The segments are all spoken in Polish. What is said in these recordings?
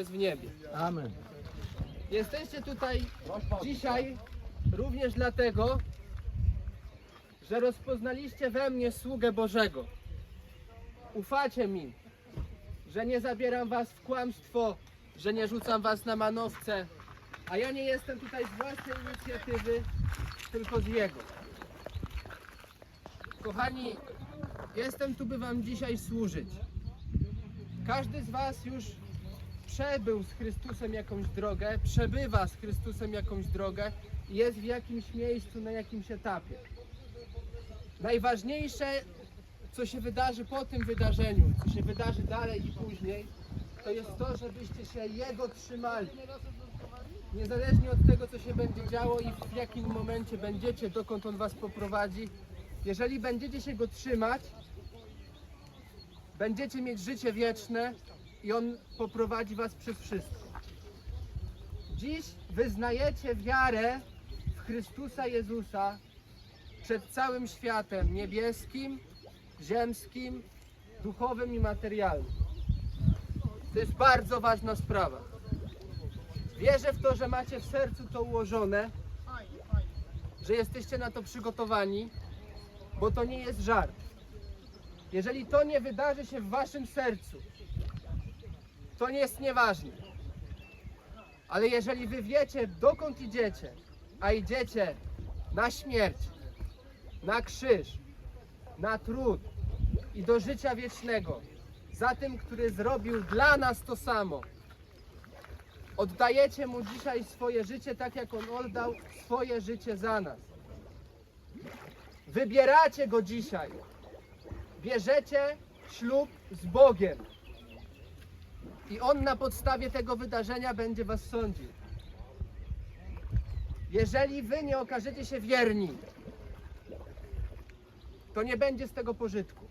jest w niebie. Amen. Jesteście tutaj dzisiaj również dlatego, że rozpoznaliście we mnie sługę Bożego. Ufacie mi, że nie zabieram was w kłamstwo, że nie rzucam was na manowce, a ja nie jestem tutaj z własnej inicjatywy, tylko z Jego. Kochani, jestem tu, by wam dzisiaj służyć. Każdy z was już przebył z Chrystusem jakąś drogę, przebywa z Chrystusem jakąś drogę jest w jakimś miejscu, na jakimś etapie. Najważniejsze, co się wydarzy po tym wydarzeniu, co się wydarzy dalej i później, to jest to, żebyście się Jego trzymali. Niezależnie od tego, co się będzie działo i w jakim momencie będziecie, dokąd On Was poprowadzi, jeżeli będziecie się Go trzymać, będziecie mieć życie wieczne i On poprowadzi Was przez wszystko. Dziś wyznajecie wiarę w Chrystusa Jezusa przed całym światem niebieskim, ziemskim, duchowym i materialnym. To jest bardzo ważna sprawa. Wierzę w to, że macie w sercu to ułożone, że jesteście na to przygotowani, bo to nie jest żart. Jeżeli to nie wydarzy się w waszym sercu, to nie jest nieważne. Ale jeżeli wy wiecie, dokąd idziecie, a idziecie na śmierć, na krzyż, na trud i do życia wiecznego, za tym, który zrobił dla nas to samo, oddajecie mu dzisiaj swoje życie, tak jak on oddał swoje życie za nas. Wybieracie go dzisiaj bierzecie ślub z Bogiem. I On na podstawie tego wydarzenia będzie Was sądził. Jeżeli Wy nie okażecie się wierni, to nie będzie z tego pożytku.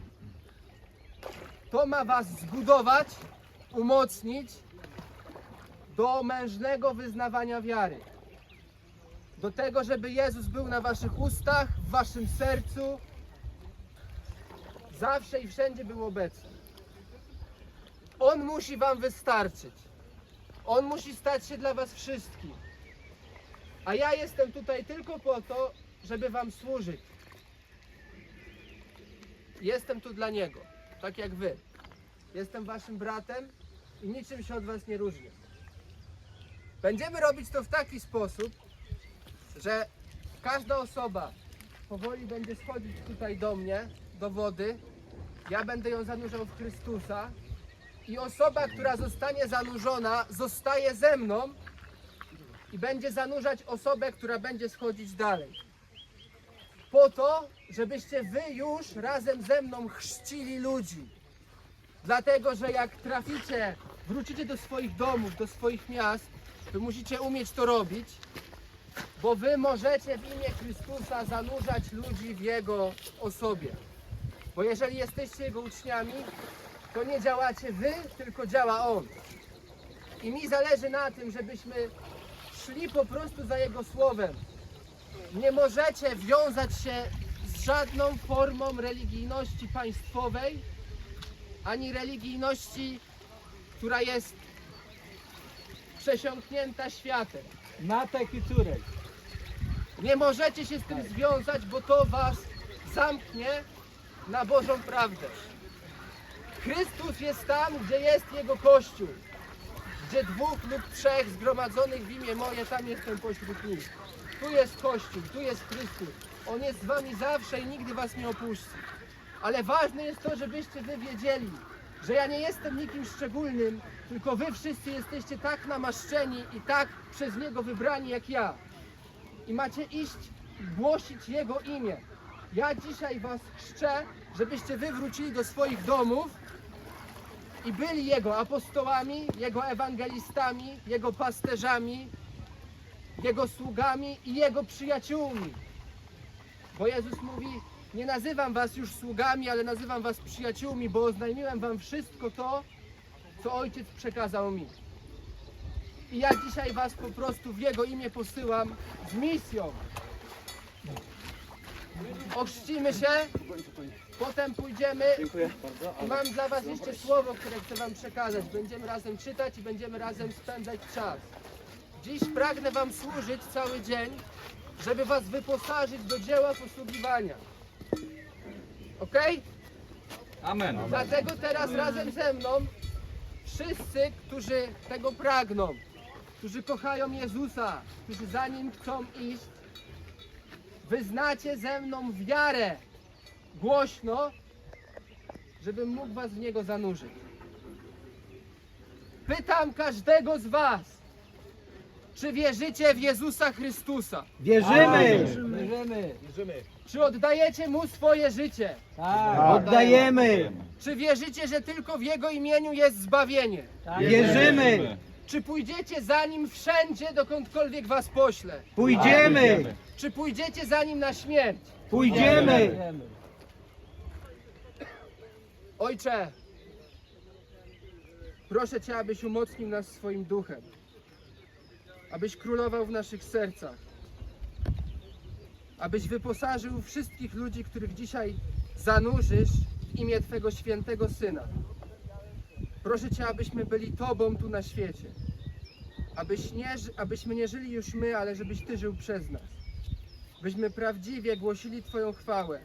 To ma Was zbudować, umocnić do mężnego wyznawania wiary. Do tego, żeby Jezus był na Waszych ustach, w Waszym sercu, zawsze i wszędzie był obecny. On musi wam wystarczyć. On musi stać się dla was wszystkim. A ja jestem tutaj tylko po to, żeby wam służyć. Jestem tu dla Niego, tak jak wy. Jestem waszym bratem i niczym się od was nie różnię. Będziemy robić to w taki sposób, że każda osoba powoli będzie schodzić tutaj do mnie, do wody. Ja będę ją zanurzał w Chrystusa. I osoba, która zostanie zanurzona, zostaje ze mną i będzie zanurzać osobę, która będzie schodzić dalej. Po to, żebyście wy już razem ze mną chrzcili ludzi. Dlatego, że jak traficie, wrócicie do swoich domów, do swoich miast, wy musicie umieć to robić, bo wy możecie w imię Chrystusa zanurzać ludzi w Jego osobie. Bo jeżeli jesteście Jego uczniami, to nie działacie wy, tylko działa On. I mi zależy na tym, żebyśmy szli po prostu za Jego słowem. Nie możecie wiązać się z żadną formą religijności państwowej, ani religijności, która jest przesiąknięta światem. Na taki turek. Nie możecie się z tym związać, bo to was zamknie na Bożą prawdę. Chrystus jest tam, gdzie jest Jego Kościół. Gdzie dwóch lub trzech zgromadzonych w imię moje, tam jestem pośród nich. Tu jest Kościół, tu jest Chrystus. On jest z wami zawsze i nigdy was nie opuści. Ale ważne jest to, żebyście wy wiedzieli, że ja nie jestem nikim szczególnym, tylko wy wszyscy jesteście tak namaszczeni i tak przez Niego wybrani jak ja i macie iść i głosić Jego imię. Ja dzisiaj was chrzczę, żebyście wy wrócili do swoich domów i byli Jego apostołami, Jego ewangelistami, Jego pasterzami, Jego sługami i Jego przyjaciółmi. Bo Jezus mówi, nie nazywam was już sługami, ale nazywam was przyjaciółmi, bo oznajmiłem wam wszystko to, co Ojciec przekazał mi. I ja dzisiaj Was po prostu w Jego imię posyłam z misją. Ochrzcimy się, potem pójdziemy i mam dla was jeszcze słowo, które chcę wam przekazać. Będziemy razem czytać i będziemy razem spędzać czas. Dziś pragnę wam służyć cały dzień, żeby was wyposażyć do dzieła posługiwania. Ok? Amen. Dlatego teraz razem ze mną wszyscy, którzy tego pragną, którzy kochają Jezusa, którzy za Nim chcą iść, wyznacie ze mną wiarę głośno, żebym mógł was w Niego zanurzyć. Pytam każdego z was, czy wierzycie w Jezusa Chrystusa? Wierzymy! Czy oddajecie Mu swoje życie? Oddajemy! Czy wierzycie, że tylko w Jego imieniu jest zbawienie? Wierzymy! Czy pójdziecie za Nim wszędzie, dokądkolwiek was pośle? Pójdziemy! Czy pójdziecie za Nim na śmierć? Pójdziemy! Ojcze, proszę Cię, abyś umocnił nas swoim duchem, abyś królował w naszych sercach, abyś wyposażył wszystkich ludzi, których dzisiaj zanurzysz w imię Twego świętego Syna. Proszę Cię, abyśmy byli Tobą tu na świecie, abyś nie, abyśmy nie żyli już my, ale żebyś Ty żył przez nas, byśmy prawdziwie głosili Twoją chwałę,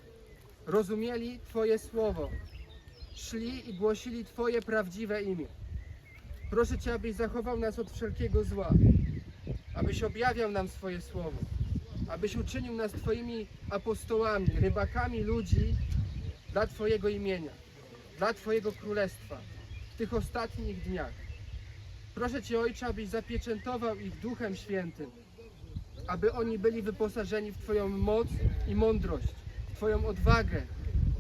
rozumieli Twoje słowo, szli i głosili Twoje prawdziwe imię. Proszę Cię, abyś zachował nas od wszelkiego zła, abyś objawiał nam swoje słowo, abyś uczynił nas Twoimi apostołami, rybakami ludzi dla Twojego imienia, dla Twojego królestwa w tych ostatnich dniach. Proszę Cię, Ojcze, abyś zapieczętował ich Duchem Świętym, aby oni byli wyposażeni w Twoją moc i mądrość, w Twoją odwagę,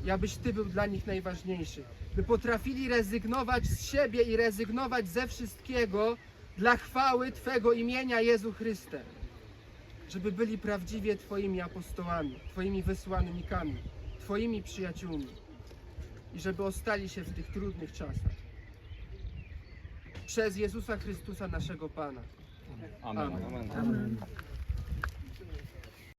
i abyś Ty był dla nich najważniejszy. By potrafili rezygnować z siebie i rezygnować ze wszystkiego dla chwały Twego imienia Jezu Chryste. Żeby byli prawdziwie Twoimi apostołami, Twoimi wysłannikami, Twoimi przyjaciółmi. I żeby ostali się w tych trudnych czasach. Przez Jezusa Chrystusa naszego Pana. Amen. Amen.